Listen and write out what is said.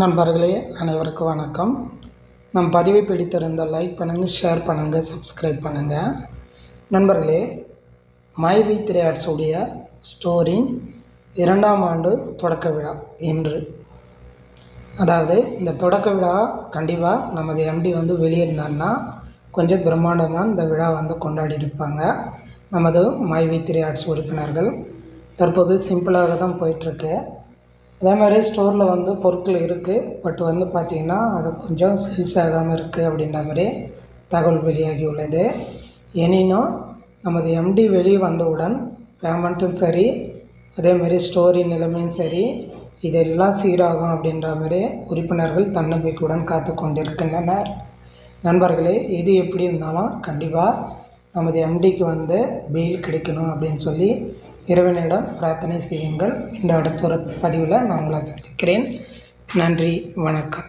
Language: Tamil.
நண்பர்களே அனைவருக்கும் வணக்கம். நம் பதிவை பிடித்திருந்த லைக் பண்ணுங்கள் ஷேர் பண்ணுங்கள் சப்ஸ்கிரைப் பண்ணுங்கள் நண்பர்களே மை வி த்ரீ ஆர்ட்ஸ் உடைய ஸ்டோரின் இரண்டாம் ஆண்டு தொடக்க விழா இன்று. அதாவது இந்த தொடக்க விழா கண்டிப்பாக நமது எம்டி வந்து வெளியிருந்தாருன்னா கொஞ்சம் பிரம்மாண்டமாக இந்த விழா வந்து கொண்டாடி இருப்பாங்க. நமது மை வி த்ரீ ஆர்ட்ஸ் உறுப்பினர்கள். தற்போது சிம்பிளாக தான் போயிட்டுருக்கு அதே மாதிரி ஸ்டோரில் வந்து பொருட்கள் இருக்குது பட் வந்து பார்த்திங்கன்னா அது கொஞ்சம் சேல்ஸ் ஆகாமல் இருக்குது அப்படின்ற மாதிரி தகவல் வெளியாகி உள்ளது. எனினும் நமது எம்டி வெளியே வந்தவுடன் பேமெண்ட்டும் சரி அதேமாரி ஸ்டோரி நிலைமையும் சரி இதெல்லாம் சீராகும் அப்படின்ற மாதிரி உறுப்பினர்கள் தன்னம்பிக்கையுடன் காத்து கொண்டிருக்கின்றனர். நண்பர்களே எது எப்படி இருந்தாலும் கண்டிப்பாக நமது எம்டிக்கு வந்து பெயில் கிடைக்கணும் அப்படின்னு சொல்லி இறைவனிடம் பிரார்த்தனை செய்யுங்கள். இந்த அடுத்த ஒரு பதிவில் நான் உங்களை சந்திக்கிறேன். நன்றி வணக்கம்.